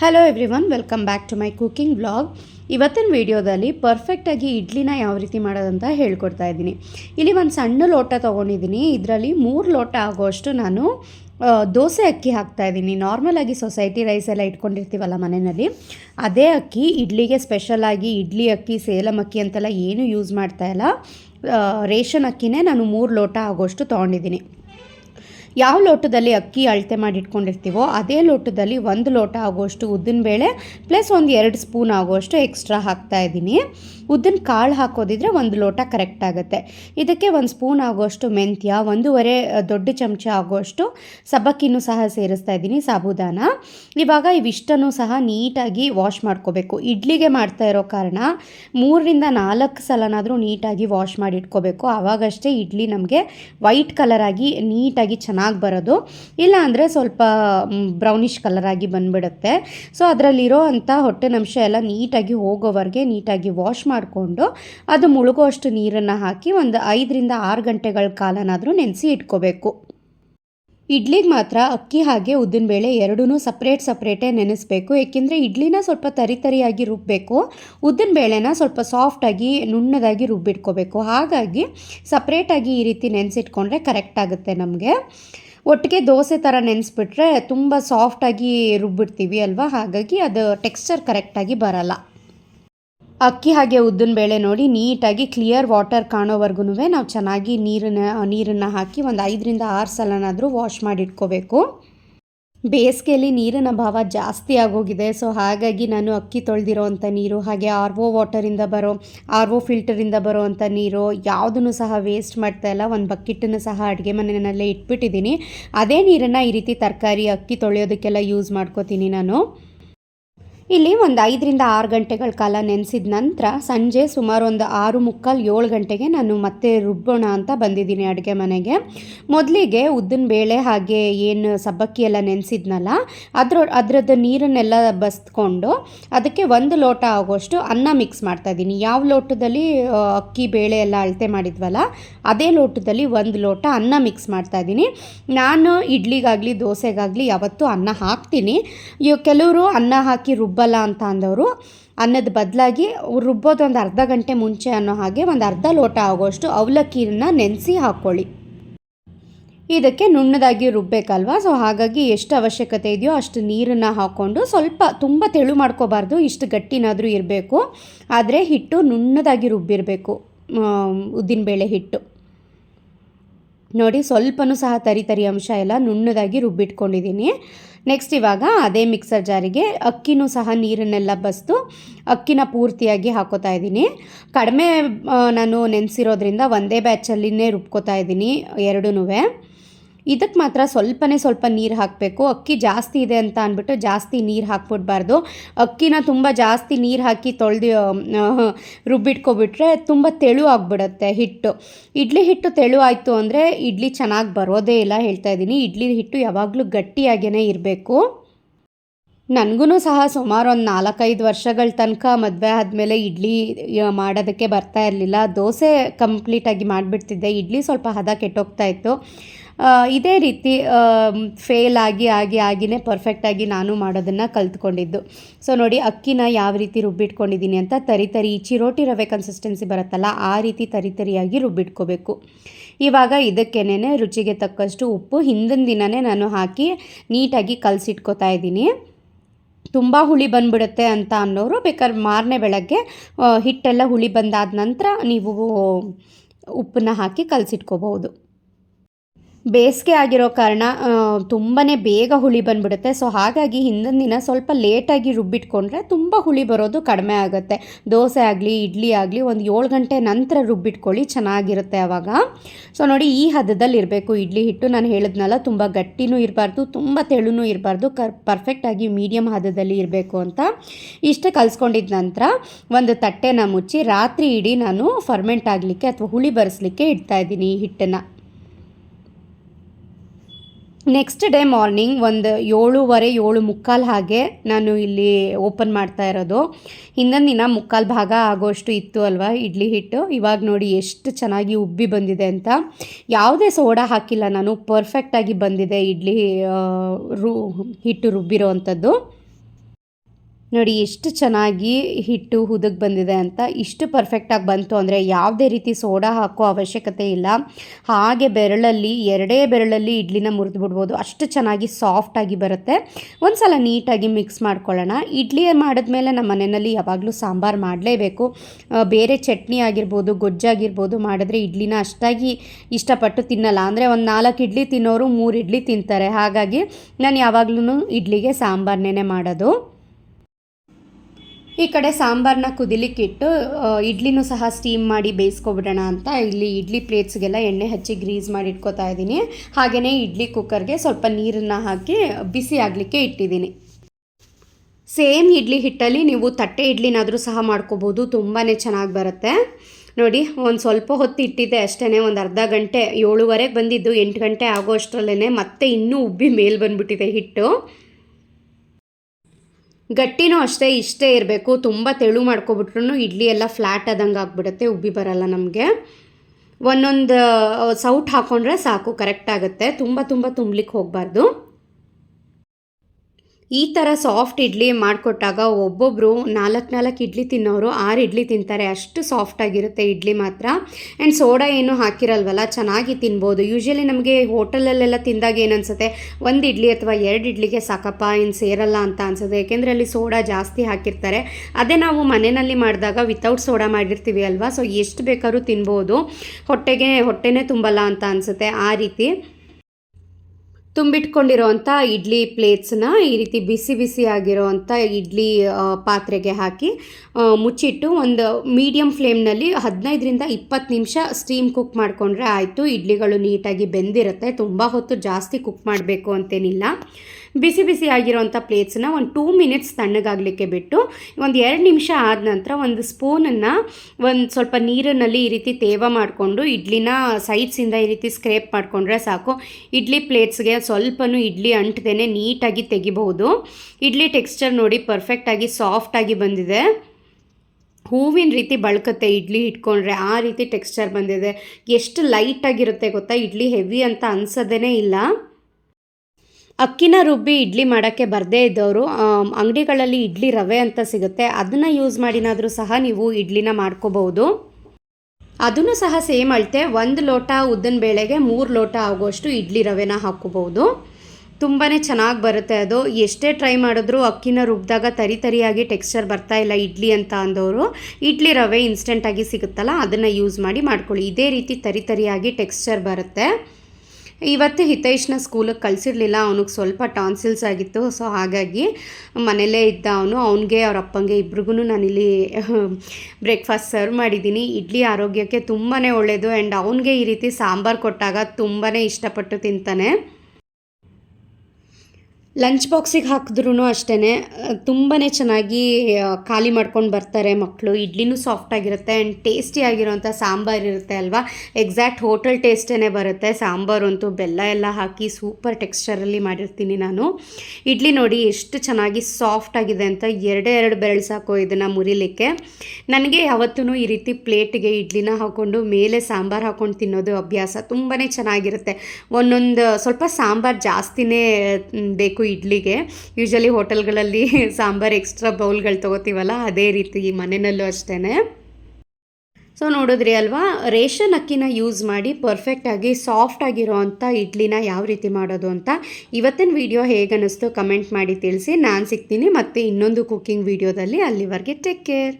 Hello everyone welcome back to my cooking blog ಇವತ್ತಿನ ವಿಡಿಯೋದಲ್ಲಿ ಪರ್ಫೆಕ್ಟಾಗಿ ಇಡ್ಲಿನ ಯಾವ ರೀತಿ ಮಾಡೋದಂತ ಹೇಳ್ಕೊಡ್ತಾ ಇದ್ದೀನಿ. ಇಲ್ಲಿ ಒಂದು ಸಣ್ಣ ಲೋಟ ತೊಗೊಂಡಿದ್ದೀನಿ. ಇದರಲ್ಲಿ ಮೂರು ಲೋಟ ಆಗೋಷ್ಟು ನಾನು ದೋಸೆ ಅಕ್ಕಿ ಹಾಕ್ತಾ ಇದ್ದೀನಿ. ನಾರ್ಮಲಾಗಿ ಸೊಸೈಟಿ ರೈಸ್ ಎಲ್ಲ ಇಟ್ಕೊಂಡಿರ್ತೀವಲ್ಲ ಮನೆಯಲ್ಲಿ, ಅದೇ ಅಕ್ಕಿ, ಇಡ್ಲಿಗೆ ಸ್ಪೆಷಲಾಗಿ ಇಡ್ಲಿ ಅಕ್ಕಿ, ಸೇಲಂ ಅಕ್ಕಿ ಅಂತೆಲ್ಲ ಏನು ಯೂಸ್ ಮಾಡ್ತಾ ಇಲ್ಲ. ರೇಷನ್ ಅಕ್ಕಿನೇ ನಾನು ಮೂರು ಲೋಟ ಆಗೋಷ್ಟು ತೊಗೊಂಡಿದ್ದೀನಿ. ಯಾವ ಲೋಟದಲ್ಲಿ ಅಕ್ಕಿ ಅಳತೆ ಮಾಡಿ ಇಟ್ಕೊಂಡಿರ್ತೀವೋ ಅದೇ ಲೋಟದಲ್ಲಿ ಒಂದು ಲೋಟ ಆಗುವಷ್ಟು ಉದ್ದಿನಬೇಳೆ ಪ್ಲಸ್ ಒಂದು ಎರಡು ಸ್ಪೂನ್ ಆಗುವಷ್ಟು ಎಕ್ಸ್ಟ್ರಾ ಹಾಕ್ತಾ ಇದ್ದೀನಿ. ಉದ್ದಿನ ಕಾಳು ಹಾಕೋದಿದ್ರೆ ಒಂದು ಲೋಟ ಕರೆಕ್ಟ್ ಆಗುತ್ತೆ. ಇದಕ್ಕೆ ಒಂದು ಸ್ಪೂನ್ ಆಗುವಷ್ಟು ಮೆಂತ್ಯ, ಒಂದೂವರೆ ದೊಡ್ಡ ಚಮಚ ಆಗುವಷ್ಟು ಸಬ್ಬಕ್ಕಿನೂ ಸಹ ಸೇರಿಸ್ತಾ ಇದ್ದೀನಿ ಸಾಬುದಾನ. ಇವಾಗ ಇವಿಷ್ಟನ್ನು ಸಹ ನೀಟಾಗಿ ವಾಶ್ ಮಾಡ್ಕೋಬೇಕು. ಇಡ್ಲಿಗೆ ಮಾಡ್ತಾ ಇರೋ ಕಾರಣ ಮೂರರಿಂದ ನಾಲ್ಕು ಸಲನಾದರೂ ನೀಟಾಗಿ ವಾಶ್ ಮಾಡಿ ಇಟ್ಕೋಬೇಕು ಆವಾಗಷ್ಟೇ ಇಡ್ಲಿ ನಮಗೆ ವೈಟ್ ಕಲರಾಗಿ ನೀಟಾಗಿ ಚೆನ್ನಾಗಿ ಬರೋದು ಇಲ್ಲ ಅಂದರೆ ಸ್ವಲ್ಪ ಬ್ರೌನಿಷ್ ಕಲರಾಗಿ ಬಂದುಬಿಡುತ್ತೆ. ಸೊ ಅದರಲ್ಲಿರೋ ಅಂಥ ಹೊಟ್ಟೆನಂಶ ಎಲ್ಲ ನೀಟಾಗಿ ಹೋಗೋವರೆಗೆ ನೀಟಾಗಿ ವಾಶ್ ಮಾಡಿಕೊಂಡು, ಅದು ಮುಳುಗುವಷ್ಟು ನೀರನ್ನು ಹಾಕಿ ಒಂದು ಐದರಿಂದ ಆರು ಗಂಟೆಗಳ ಕಾಲನಾದರೂ ನೆನೆಸಿ ಇಟ್ಕೋಬೇಕು. ಇಡ್ಲಿಗೆ ಮಾತ್ರ ಅಕ್ಕಿ, ಹಾಗೆ ಉದ್ದಿನಬೇಳೆ ಎರಡೂ ಸಪ್ರೇಟ್ ಸಪ್ರೇಟೇ ನೆನೆಸ್ಬೇಕು. ಏಕೆಂದರೆ ಇಡ್ಲಿನ ಸ್ವಲ್ಪ ತರಿ ತರಿಯಾಗಿ ರುಬ್ಬಬೇಕು ಉದ್ದಿನಬೇಳೆನ ಸ್ವಲ್ಪ ಸಾಫ್ಟಾಗಿ ನುಣ್ಣದಾಗಿ ರುಬ್ಬಿಟ್ಕೋಬೇಕು. ಹಾಗಾಗಿ ಸಪ್ರೇಟಾಗಿ ಈ ರೀತಿ ನೆನೆಸಿಟ್ಕೊಂಡ್ರೆ ಕರೆಕ್ಟ್ ಆಗುತ್ತೆ ನಮಗೆ. ಒಟ್ಟಿಗೆ ದೋಸೆ ಥರ ನೆನೆಸ್ಬಿಟ್ರೆ ತುಂಬ ಸಾಫ್ಟಾಗಿ ರುಬ್ಬಿಡ್ತೀವಿ ಅಲ್ವಾ? ಹಾಗಾಗಿ ಅದು ಟೆಕ್ಸ್ಚರ್ ಕರೆಕ್ಟಾಗಿ ಬರಲ್ಲ. ಅಕ್ಕಿ ಹಾಗೆ ಉದ್ದಿನ ಬೇಳೆ ನೋಡಿ ನೀಟಾಗಿ ಕ್ಲಿಯರ್ ವಾಟರ್ ಕಾಣೋವರೆಗೂ ನಾವು ಚೆನ್ನಾಗಿ ನೀರನ್ನ ನೀರನ್ನು ಹಾಕಿ ಒಂದು ಐದರಿಂದ ಆರು ಸಲನಾದರೂ ವಾಶ್ ಮಾಡಿ ಇಟ್ಕೋಬೇಕು ಬೇಸಿಗೆಯಲ್ಲಿ ನೀರಿನ ಅಭಾವ ಜಾಸ್ತಿ ಆಗೋಗಿದೆ ಸೊ ಹಾಗಾಗಿ ನಾನು ಅಕ್ಕಿ ತೊಳೆದಿರೋವಂಥ ನೀರು, ಹಾಗೆ ಆರ್ ಒ ವಾಟರಿಂದ ಬರೋ ಆರ್ ಒ ಫಿಲ್ಟರಿಂದ ಬರೋವಂಥ ನೀರು ಯಾವುದನ್ನು ಸಹ ವೇಸ್ಟ್ ಮಾಡ್ತಾ ಇಲ್ಲ, ಒಂದು ಬಕೆಟನ್ನು ಸಹ ಅಡುಗೆ ಮನೆಯಲ್ಲೇ ಇಟ್ಬಿಟ್ಟಿದ್ದೀನಿ. ಅದೇ ನೀರನ್ನು ಈ ರೀತಿ ತರಕಾರಿ, ಅಕ್ಕಿ ತೊಳೆಯೋದಕ್ಕೆಲ್ಲ ಯೂಸ್ ಮಾಡ್ಕೋತೀನಿ ನಾನು. ಇಲ್ಲಿ ಒಂದು ಐದರಿಂದ ಆರು ಗಂಟೆಗಳ ಕಾಲ ನೆನೆಸಿದ ನಂತರ ಸಂಜೆ ಸುಮಾರು ಒಂದು ಆರು ಮುಕ್ಕಾಲು ಏಳು ಗಂಟೆಗೆ ನಾನು ಮತ್ತೆ ರುಬ್ಬೋಣ ಅಂತ ಬಂದಿದ್ದೀನಿ ಅಡುಗೆ ಮನೆಗೆ. ಮೊದಲಿಗೆ ಉದ್ದಿನ ಬೇಳೆ ಹಾಗೆ ಏನು ಸಬ್ಬಕ್ಕಿ ಎಲ್ಲ ನೆನೆಸಿದ್ನಲ್ಲ, ಅದ್ರ, ಅದರದ್ದು ನೀರನ್ನೆಲ್ಲ ಬಸ್ಕೊಂಡು ಅದಕ್ಕೆ ಒಂದು ಲೋಟ ಆಗೋಷ್ಟು ಅನ್ನ ಮಿಕ್ಸ್ ಮಾಡ್ತಾ ಇದ್ದೀನಿ. ಯಾವ ಲೋಟದಲ್ಲಿ ಅಕ್ಕಿ ಬೇಳೆ ಎಲ್ಲ ಅಳತೆ ಮಾಡಿದ್ವಲ್ಲ, ಅದೇ ಲೋಟದಲ್ಲಿ ಒಂದು ಲೋಟ ಅನ್ನ ಮಿಕ್ಸ್ ಮಾಡ್ತಾ ಇದ್ದೀನಿ. ನಾನು ಇಡ್ಲಿಗಾಗಲಿ, ದೋಸೆಗಾಗಲಿ ಯಾವತ್ತೂ ಅನ್ನ ಹಾಕ್ತೀನಿ. ಕೆಲವರು ಅನ್ನ ಹಾಕಿ ರುಬ್ಬಲ್ಲ ಅಂತ ಅಂದವರು. ಅನ್ನದ ಬದಲಾಗಿ ರುಬ್ಬೋದು ಒಂದು ಅರ್ಧ ಗಂಟೆ ಮುಂಚೆ ಅನ್ನೋ ಹಾಗೆ ಒಂದು ಅರ್ಧ ಲೋಟ ಆಗೋಷ್ಟು ಅವಲಕ್ಕಿನ ನೆನೆಸಿ ಹಾಕ್ಕೊಳ್ಳಿ ಇದಕ್ಕೆ ನುಣ್ಣದಾಗಿ ರುಬ್ಬೇಕಲ್ವಾ? ಸೊ ಹಾಗಾಗಿ ಎಷ್ಟು ಅವಶ್ಯಕತೆ ಇದೆಯೋ ಅಷ್ಟು ನೀರನ್ನು ಹಾಕ್ಕೊಂಡು ಸ್ವಲ್ಪ ತುಂಬ ತೆಳು ಮಾಡ್ಕೋಬಾರ್ದು, ಇಷ್ಟು ಗಟ್ಟಿನಾದರೂ ಇರಬೇಕು. ಆದರೆ ಹಿಟ್ಟು ನುಣ್ಣದಾಗಿ ರುಬ್ಬಿರಬೇಕು ಉದ್ದಿನಬೇಳೆ ಹಿಟ್ಟು. ನೋಡಿ ಸ್ವಲ್ಪನೂ ಸಹ ತರಿ ತರಿ ಅಂಶ ಎಲ್ಲ ನುಣ್ಣದಾಗಿ ರುಬ್ಬಿಟ್ಕೊಂಡಿದ್ದೀನಿ. ನೆಕ್ಸ್ಟ್ ಇವಾಗ ಅದೇ ಮಿಕ್ಸರ್ ಜಾರಿಗೆ ಅಕ್ಕಿನೂ ಸಹ ನೀರನ್ನೆಲ್ಲ ಬಸ್ದು ಅಕ್ಕಿನ ಪೂರ್ತಿಯಾಗಿ ಹಾಕೋತಾ ಇದ್ದೀನಿ. ಕಡಿಮೆ ನಾನು ನೆನೆಸಿರೋದ್ರಿಂದ ಒಂದೇ ಬ್ಯಾಚಲ್ಲಿನೇ ರುಬ್ಕೋತಾ ಇದ್ದೀನಿ, ಎರಡೂ ಇದಕ್ಕೆ ಮಾತ್ರ ಸ್ವಲ್ಪನೇ ಸ್ವಲ್ಪ ನೀರು ಹಾಕಬೇಕು. ಅಕ್ಕಿ ಜಾಸ್ತಿ ಇದೆ ಅಂತ ಅಂದ್ಬಿಟ್ಟು ಜಾಸ್ತಿ ನೀರು ಹಾಕ್ಬಿಡ್ಬಾರ್ದು. ಅಕ್ಕಿನ ತುಂಬ ಜಾಸ್ತಿ ನೀರು ಹಾಕಿ ತೊಳೆದು ರುಬ್ಬಿಟ್ಕೊಬಿಟ್ರೆ ತುಂಬ ತೆಳು ಆಗಿಬಿಡುತ್ತೆ ಹಿಟ್ಟು. ಇಡ್ಲಿ ಹಿಟ್ಟು ತೆಳು ಆಯಿತು ಅಂದರೆ ಇಡ್ಲಿ ಚೆನ್ನಾಗಿ ಬರೋದೇ ಇಲ್ಲ ಹೇಳ್ತಾ ಇದ್ದೀನಿ. ಇಡ್ಲಿ ಹಿಟ್ಟು ಯಾವಾಗಲೂ ಗಟ್ಟಿಯಾಗೇ ಇರಬೇಕು. ನನಗೂ ಸಹ ಸುಮಾರು ಒಂದು ನಾಲ್ಕೈದು ವರ್ಷಗಳ ತನಕ ಮದುವೆ ಆದಮೇಲೆ ಇಡ್ಲಿ ಮಾಡೋದಕ್ಕೆ ಬರ್ತಾ ಇರಲಿಲ್ಲ. ದೋಸೆ ಕಂಪ್ಲೀಟಾಗಿ ಮಾಡಿಬಿಡ್ತಿದ್ದೆ. ಇಡ್ಲಿ ಸ್ವಲ್ಪ ಹದ ಕೆಟ್ಟೋಗ್ತಾ ಇತ್ತು. ಇದೇ ರೀತಿ ಫೇಲ್ ಆಗಿ ಆಗಿ, ಆಗಿನೇ ಪರ್ಫೆಕ್ಟಾಗಿ ನಾನು ಮಾಡೋದನ್ನು ಕಲ್ತ್ಕೊಂಡಿದ್ದು. ಸೊ ನೋಡಿ, ಅಕ್ಕಿನ ಯಾವ ರೀತಿ ರುಬ್ಬಿಟ್ಕೊಂಡಿದ್ದೀನಿ ಅಂತ ತರಿ ತರಿ ಚಿರೋಟಿ ರವೆ ಕನ್ಸಿಸ್ಟೆನ್ಸಿ ಬರುತ್ತಲ್ಲ, ಆ ರೀತಿ ತರಿ ತರಿಯಾಗಿ ರುಬ್ಬಿಟ್ಕೋಬೇಕು. ಇವಾಗ ಇದಕ್ಕೇನೆ ರುಚಿಗೆ ತಕ್ಕಷ್ಟು ಉಪ್ಪು, ಹಿಂದಿನ ದಿನವೇ ನಾನು ಹಾಕಿ ನೀಟಾಗಿ ಕಲಸಿಟ್ಕೋತಾ ಇದ್ದೀನಿ. ತುಂಬ ಹುಳಿ ಬಂದ್ಬಿಡುತ್ತೆ ಅಂತ ಅನ್ನೋರು ಬೇಕಾದ್ರೆ ಮಾರನೇ ಬೆಳಗ್ಗೆ ಹಿಟ್ಟೆಲ್ಲ ಹುಳಿ ಬಂದಾದ ನಂತರ ನೀವು ಉಪ್ಪನ್ನ ಹಾಕಿ ಕಲಸಿಟ್ಕೋಬಹುದು. ಬೇಸಿಗೆ ಆಗಿರೋ ಕಾರಣ ತುಂಬಾ ಬೇಗ ಹುಳಿ ಬಂದ್ಬಿಡುತ್ತೆ. ಸೊ ಹಾಗಾಗಿ ಹಿಂದಿನ ದಿನ ಸ್ವಲ್ಪ ಲೇಟಾಗಿ ರುಬ್ಬಿಟ್ಕೊಂಡ್ರೆ ತುಂಬ ಹುಳಿ ಬರೋದು ಕಡಿಮೆ ಆಗುತ್ತೆ. ದೋಸೆ ಆಗಲಿ, ಇಡ್ಲಿ ಆಗಲಿ ಒಂದು ಏಳು ಗಂಟೆ ನಂತರ ರುಬ್ಬಿಟ್ಕೊಳ್ಳಿ, ಚೆನ್ನಾಗಿರುತ್ತೆ ಆವಾಗ ಸೊ ನೋಡಿ ಈ ಹದದಲ್ಲಿ ಇರಬೇಕು ಇಡ್ಲಿ ಹಿಟ್ಟು ನಾನು ಹೇಳಿದ್ನಲ್ಲ, ತುಂಬ ಗಟ್ಟಿನೂ ಇರಬಾರ್ದು, ತುಂಬ ತೆಳುನೂ ಇರಬಾರ್ದು, ಕರ್ ಪರ್ಫೆಕ್ಟಾಗಿ ಮೀಡಿಯಮ್ ಹದದಲ್ಲಿ ಇರಬೇಕು ಅಂತ. ಇಷ್ಟೇ ಕಲಿಸ್ಕೊಂಡಿದ್ದ ನಂತರ ಒಂದು ತಟ್ಟೆನ ಮುಚ್ಚಿ, ರಾತ್ರಿ ಇಡೀ ನಾನು ಫರ್ಮೆಂಟ್ ಆಗಲಿಕ್ಕೆ ಅಥವಾ ಹುಳಿ ಬರೆಸ್ಲಿಕ್ಕೆ ಇಡ್ತಾ ಇದ್ದೀನಿ ಈ ಹಿಟ್ಟನ್ನು. ನೆಕ್ಸ್ಟ್ ಡೇ ಮಾರ್ನಿಂಗ್ ಒಂದು ಏಳುವರೆ ಏಳು ಮುಕ್ಕಾಲು ಹಾಗೆ ನಾನು ಇಲ್ಲಿ ಓಪನ್ ಮಾಡ್ತಾ ಇರೋದು. ಹಿಂದಿನ ದಿನ ಮುಕ್ಕಾಲು ಭಾಗ ಆಗೋಷ್ಟು ಇತ್ತು ಅಲ್ವಾ, ಇಡ್ಲಿ ಹಿಟ್ಟು. ಇವಾಗ ನೋಡಿ ಎಷ್ಟು ಚೆನ್ನಾಗಿ ಉಬ್ಬಿ ಬಂದಿದೆ ಅಂತ. ಯಾವುದೇ ಸೋಡಾ ಹಾಕಿಲ್ಲ ನಾನು ಪರ್ಫೆಕ್ಟಾಗಿ ಬಂದಿದೆ ಇಡ್ಲಿ ರು, ಹಿಟ್ಟು ರುಬ್ಬಿರೋ ಅಂಥದ್ದು. ನೋಡಿ, ಎಷ್ಟು ಚೆನ್ನಾಗಿ ಹಿಟ್ಟು ಹುದಗೆ ಬಂದಿದೆ ಅಂತ ಇಷ್ಟು ಪರ್ಫೆಕ್ಟಾಗಿ ಬಂತು ಅಂದರೆ ಯಾವುದೇ ರೀತಿ ಸೋಡಾ ಹಾಕೋ ಅವಶ್ಯಕತೆ ಇಲ್ಲ. ಹಾಗೆ ಬೆರಳಲ್ಲಿ, ಎರಡೇ ಬೆರಳಲ್ಲಿ ಇಡ್ಲಿನ ಮುರಿದು ಬಿಡ್ಬೋದು. ಅಷ್ಟು ಚೆನ್ನಾಗಿ ಸಾಫ್ಟಾಗಿ ಬರುತ್ತೆ. ಒಂದು ಸಲ ನೀಟಾಗಿ ಮಿಕ್ಸ್ ಮಾಡ್ಕೊಳ್ಳೋಣ. ಇಡ್ಲಿ ಮಾಡಿದ್ಮೇಲೆ ನಮ್ಮ ಮನೆಯಲ್ಲಿ ಯಾವಾಗಲೂ ಸಾಂಬಾರು ಮಾಡಲೇಬೇಕು. ಬೇರೆ ಚಟ್ನಿ ಆಗಿರ್ಬೋದು ಗೊಜ್ಜಾಗಿರ್ಬೋದು ಮಾಡಿದ್ರೆ ಇಡ್ಲಿನ ಅಷ್ಟಾಗಿ ಇಷ್ಟಪಟ್ಟು ತಿನ್ನಲ್ಲ. ಅಂದರೆ ಒಂದು ನಾಲ್ಕು ಇಡ್ಲಿ ತಿನ್ನೋರು ಮೂರು ಇಡ್ಲಿ ತಿಂತಾರೆ. ಹಾಗಾಗಿ ನಾನು ಯಾವಾಗಲೂ ಇಡ್ಲಿಗೆ ಸಾಂಬಾರನ್ನೇ ಮಾಡೋದು. ಈ ಕಡೆ ಸಾಂಬಾರನ್ನ ಕುದಿಲಿಕ್ಕಿಟ್ಟು ಇಡ್ಲಿನೂ ಸಹ ಸ್ಟೀಮ್ ಮಾಡಿ ಬೇಯಿಸ್ಕೊಬಿಡೋಣ ಅಂತ ಇಲ್ಲಿ ಇಡ್ಲಿ ಪ್ಲೇಟ್ಸ್ಗೆಲ್ಲ ಎಣ್ಣೆ ಹಚ್ಚಿ ಗ್ರೀಸ್ ಮಾಡಿ ಇಟ್ಕೋತಾ ಇದ್ದೀನಿ. ಹಾಗೆಯೇ ಇಡ್ಲಿ ಕುಕ್ಕರ್ಗೆ ಸ್ವಲ್ಪ ನೀರನ್ನು ಹಾಕಿ ಬಿಸಿ ಆಗಲಿಕ್ಕೆ ಇಟ್ಟಿದ್ದೀನಿ. ಸೇಮ್ ಇಡ್ಲಿ ಹಿಟ್ಟಲ್ಲಿ ನೀವು ತಟ್ಟೆ ಇಡ್ಲಿನಾದರೂ ಸಹ ಮಾಡ್ಕೋಬೋದು ತುಂಬಾ ಚೆನ್ನಾಗಿ ಬರುತ್ತೆ. ನೋಡಿ, ಒಂದು ಸ್ವಲ್ಪ ಹೊತ್ತು ಇಟ್ಟಿದ್ದೆ ಅಷ್ಟೇ ಒಂದು ಅರ್ಧ ಗಂಟೆ, ಏಳುವರೆಗೆ ಬಂದಿದ್ದು, ಎಂಟು ಗಂಟೆ ಆಗೋ ಅಷ್ಟರಲ್ಲೇ ಮತ್ತೆ ಇನ್ನೂ ಉಬ್ಬಿ ಮೇಲೆ ಬಂದ್ಬಿಟ್ಟಿದೆ ಹಿಟ್ಟು. ಗಟ್ಟಿನೂ ಅಷ್ಟೇ ಇಷ್ಟೇ ಇರಬೇಕು. ತುಂಬ ತೆಳು ಮಾಡ್ಕೊಬಿಟ್ರು ಇಡ್ಲಿ ಎಲ್ಲ ಫ್ಲ್ಯಾಟ್ ಆದಂಗೆ ಆಗ್ಬಿಡುತ್ತೆ, ಉಬ್ಬಿ ಬರಲ್ಲ ನಮಗೆ. ಒಂದೊಂದು ಸೌಟ್ ಹಾಕ್ಕೊಂಡ್ರೆ ಸಾಕು ಕರೆಕ್ಟ್ ಆಗುತ್ತೆ. ತುಂಬ ತುಂಬ ತುಂಬಲಿಕ್ಕೆ ಹೋಗಬಾರ್ದು. ಈ ಥರ ಸಾಫ್ಟ್ ಇಡ್ಲಿ ಮಾಡಿಕೊಟ್ಟಾಗ ಒಬ್ಬೊಬ್ಬರು ನಾಲ್ಕು ನಾಲ್ಕು ಇಡ್ಲಿ ತಿನ್ನೋರು ಆರು ಇಡ್ಲಿ ತಿಂತಾರೆ. ಅಷ್ಟು ಸಾಫ್ಟಾಗಿರುತ್ತೆ ಇಡ್ಲಿ ಮಾತ್ರ. ಆ್ಯಂಡ್ ಸೋಡಾ ಏನು ಹಾಕಿರಲ್ವಲ್ಲ, ಚೆನ್ನಾಗಿ ತಿನ್ಬೋದು. ಯೂಶ್ವಲಿ ನಮಗೆ ಹೋಟೆಲಲ್ಲೆಲ್ಲ ತಿಂದಾಗ ಏನು ಅನಿಸುತ್ತೆ, ಒಂದು ಇಡ್ಲಿ ಅಥವಾ ಎರಡು ಇಡ್ಲಿಗೆ ಸಾಕಪ್ಪ ಇನ್ನು ಸೇರಲ್ಲ ಅಂತ ಅನ್ಸುತ್ತೆ. ಏಕೆಂದರೆ ಅಲ್ಲಿ ಸೋಡಾ ಜಾಸ್ತಿ ಹಾಕಿರ್ತಾರೆ. ಅದೇ ನಾವು ಮನೆಯಲ್ಲಿ ಮಾಡಿದಾಗ ವಿತೌಟ್ ಸೋಡಾ ಮಾಡಿರ್ತೀವಿ ಅಲ್ವಾ? ಸೊ ಎಷ್ಟು ಬೇಕಾದ್ರೂ ತಿನ್ಬೋದು. ಹೊಟ್ಟೆಗೆ, ಹೊಟ್ಟೆನೇ ತುಂಬಲ್ಲ ಅಂತ ಅನಿಸುತ್ತೆ ಆ ರೀತಿ. ತುಂಬಿಟ್ಕೊಂಡಿರೋವಂಥ ಇಡ್ಲಿ ಪ್ಲೇಟ್ಸ್ನ ಈ ರೀತಿ ಬಿಸಿ ಬಿಸಿ ಆಗಿರೋವಂಥ ಇಡ್ಲಿ ಪಾತ್ರೆಗೆ ಹಾಕಿ ಮುಚ್ಚಿಟ್ಟು ಒಂದು ಮೀಡಿಯಮ್ ಫ್ಲೇಮ್ನಲ್ಲಿ ಹದಿನೈದರಿಂದ ಇಪ್ಪತ್ತು ನಿಮಿಷ ಸ್ಟೀಮ್ ಕುಕ್ ಮಾಡಿಕೊಂಡ್ರೆ ಆಯಿತು. ಇಡ್ಲಿಗಳು ನೀಟಾಗಿ ಬೆಂದಿರುತ್ತೆ. ತುಂಬ ಹೊತ್ತು ಜಾಸ್ತಿ ಕುಕ್ ಮಾಡಬೇಕು ಅಂತೇನಿಲ್ಲ. ಬಿಸಿ ಬಿಸಿ ಆಗಿರೋವಂಥ ಪ್ಲೇಟ್ಸನ್ನ ಒಂದು ಟೂ ಮಿನಿಟ್ಸ್ ತಣ್ಣಗಾಗಲಿಕ್ಕೆ ಬಿಟ್ಟು ಒಂದು ಎರಡು ನಿಮಿಷ ಆದ ನಂತರ ಒಂದು ಸ್ಪೂನನ್ನು ಒಂದು ಸ್ವಲ್ಪ ನೀರಿನಲ್ಲಿ ಈ ರೀತಿ ತೇವ ಮಾಡಿಕೊಂಡು ಇಡ್ಲಿನ ಸೈಡ್ಸಿಂದ ಈ ರೀತಿ ಸ್ಕ್ರೇಪ್ ಮಾಡಿಕೊಂಡ್ರೆ ಸಾಕು. ಇಡ್ಲಿ ಪ್ಲೇಟ್ಸ್ಗೆ ಸ್ವಲ್ಪನೂ ಇಡ್ಲಿ ಅಂಟದೇನೆ ನೀಟಾಗಿ ತೆಗಿಬಹುದು. ಇಡ್ಲಿ ಟೆಕ್ಸ್ಚರ್ ನೋಡಿ ಪರ್ಫೆಕ್ಟಾಗಿ ಸಾಫ್ಟಾಗಿ ಬಂದಿದೆ. ಹೂವಿನ ರೀತಿ ಬಳ್ಕತ್ತೆ ಇಡ್ಲಿ ಇಟ್ಕೊಂಡ್ರೆ ಆ ರೀತಿ ಟೆಕ್ಸ್ಚರ್ ಬಂದಿದೆ. ಎಷ್ಟು ಲೈಟಾಗಿರುತ್ತೆ ಗೊತ್ತಾ? ಇಡ್ಲಿ ಹೆವಿ ಅಂತ ಅನ್ಸೋದೇ ಇಲ್ಲ. ಅಕ್ಕಿನ ರುಬ್ಬಿ ಇಡ್ಲಿ ಮಾಡೋಕ್ಕೆ ಬರದೇ ಇದ್ದವರು ಅಂಗಡಿಗಳಲ್ಲಿ ಇಡ್ಲಿ ರವೆ ಅಂತ ಸಿಗುತ್ತೆ. ಅದನ್ನು ಯೂಸ್ ಮಾಡಿನಾದರೂ ಸಹ ನೀವು ಇಡ್ಲಿನ ಮಾಡ್ಕೋಬಹುದು. ಅದನ್ನು ಸಹ ಸೇಮ್ ಅಳತೆ, ಒಂದು ಲೋಟ ಉದ್ದಿನ ಬೇಳೆಗೆ ಮೂರು ಲೋಟ ಆಗುವಷ್ಟು ಇಡ್ಲಿ ರವೆನ ಹಾಕ್ಕೋಬಹುದು. ತುಂಬಾ ಚೆನ್ನಾಗಿ ಬರುತ್ತೆ ಅದು. ಎಷ್ಟೇ ಟ್ರೈ ಮಾಡಿದ್ರೂ ಅಕ್ಕಿನ ರುಬ್ಬಿದಾಗ ತರಿ ತರಿಯಾಗಿ ಟೆಕ್ಸ್ಚರ್ ಬರ್ತಾ ಇಲ್ಲ ಇಡ್ಲಿ ಅಂತ ಅಂದವರು ಇಡ್ಲಿ ರವೆ ಇನ್ಸ್ಟೆಂಟಾಗಿ ಸಿಗುತ್ತಲ್ಲ, ಅದನ್ನು ಯೂಸ್ ಮಾಡಿ ಮಾಡ್ಕೊಳ್ಳಿ. ಇದೇ ರೀತಿ ತರಿ ತರಿಯಾಗಿ ಟೆಕ್ಸ್ಚರ್ ಬರುತ್ತೆ. ಇವತ್ತು ಹಿತೈಷ್ನ ಸ್ಕೂಲಿಗೆ ಕಳಿಸಿರ್ಲಿಲ್ಲ. ಅವನಿಗೆ ಸ್ವಲ್ಪ ಟಾನ್ಸಿಲ್ಸ್ ಆಗಿತ್ತು. ಸೊ ಹಾಗಾಗಿ ಮನೇಲೇ ಇದ್ದ ಅವನು. ಅವನಿಗೆ, ಅವ್ರ ಅಪ್ಪಂಗೆ ಇಬ್ರಿಗೂ ನಾನಿಲ್ಲಿ ಬ್ರೇಕ್ಫಾಸ್ಟ್ ಸರ್ವ್ ಮಾಡಿದ್ದೀನಿ. ಇಡ್ಲಿ ಆರೋಗ್ಯಕ್ಕೆ ತುಂಬಾ ಒಳ್ಳೆಯದು ಆ್ಯಂಡ್ ಅವನಿಗೆ ಈ ರೀತಿ ಸಾಂಬಾರು ಕೊಟ್ಟಾಗ ತುಂಬಾ ಇಷ್ಟಪಟ್ಟು ತಿಂತಾನೆ. ಲಂಚ್ ಬಾಕ್ಸಿಗೆ ಹಾಕಿದ್ರೂ ಅಷ್ಟೇ ತುಂಬಾ ಚೆನ್ನಾಗಿ ಖಾಲಿ ಮಾಡ್ಕೊಂಡು ಬರ್ತಾರೆ ಮಕ್ಕಳು ಇಡ್ಲಿನೂ ಸಾಫ್ಟಾಗಿರುತ್ತೆ ಆ್ಯಂಡ್ ಟೇಸ್ಟಿಯಾಗಿರೋಂಥ ಸಾಂಬಾರು ಇರುತ್ತೆ ಅಲ್ವಾ? ಎಕ್ಸಾಕ್ಟ್ ಹೋಟೆಲ್ ಟೇಸ್ಟೇ ಬರುತ್ತೆ, ಸಾಂಬಾರು ಅಂತೂ ಬೆಲ್ಲ ಎಲ್ಲ ಹಾಕಿ ಸೂಪರ್ ಟೆಕ್ಸ್ಚರಲ್ಲಿ ಮಾಡಿರ್ತೀನಿ ನಾನು. ಇಡ್ಲಿ ನೋಡಿ ಎಷ್ಟು ಚೆನ್ನಾಗಿ ಸಾಫ್ಟ್ ಆಗಿದೆ ಅಂತ ಎರಡೇ ಎರಡು ಬೆರಳು ಸಾಕು ಇದನ್ನು ಮುರಿಲಿಕ್ಕೆ. ನನಗೆ ಯಾವತ್ತೂ ಈ ರೀತಿ ಪ್ಲೇಟ್ಗೆ ಇಡ್ಲಿನ ಹಾಕ್ಕೊಂಡು ಮೇಲೆ ಸಾಂಬಾರು ಹಾಕ್ಕೊಂಡು ತಿನ್ನೋದು ಅಭ್ಯಾಸ ತುಂಬಾ ಚೆನ್ನಾಗಿರುತ್ತೆ. ಒಂದೊಂದು ಸ್ವಲ್ಪ ಸಾಂಬಾರು ಜಾಸ್ತಿನೇ ಬೇಕು ಇಡ್ಲಿಗೆ. ಯೂಶಲಿ ಹೋಟೆಲ್ಗಳಲ್ಲಿ ಸಾಂಬಾರು ಎಕ್ಸ್ಟ್ರಾ ಬೌಲ್ಗಳು ತೊಗೋತೀವಲ್ಲ, ಅದೇ ರೀತಿ ಮನೆಯಲ್ಲೂ ಅಷ್ಟೇ ಸೊ ನೋಡಿದ್ರಿ ಅಲ್ವಾ, ರೇಷನ್ ಅಕ್ಕಿನ ಯೂಸ್ ಮಾಡಿ ಪರ್ಫೆಕ್ಟಾಗಿ ಸಾಫ್ಟ್ ಆಗಿರೋವಂಥ ಇಡ್ಲಿನ ಯಾವ ರೀತಿ ಮಾಡೋದು ಅಂತ. ಇವತ್ತಿನ ವಿಡಿಯೋ ಹೇಗನ್ನಿಸ್ತು ಕಮೆಂಟ್ ಮಾಡಿ ತಿಳಿಸಿ. ನಾನು ಸಿಗ್ತೀನಿ ಮತ್ತೆ ಇನ್ನೊಂದು ಕುಕ್ಕಿಂಗ್ ವಿಡಿಯೋದಲ್ಲಿ ಅಲ್ಲಿವರೆಗೆ ಟೇಕ್ ಕೇರ್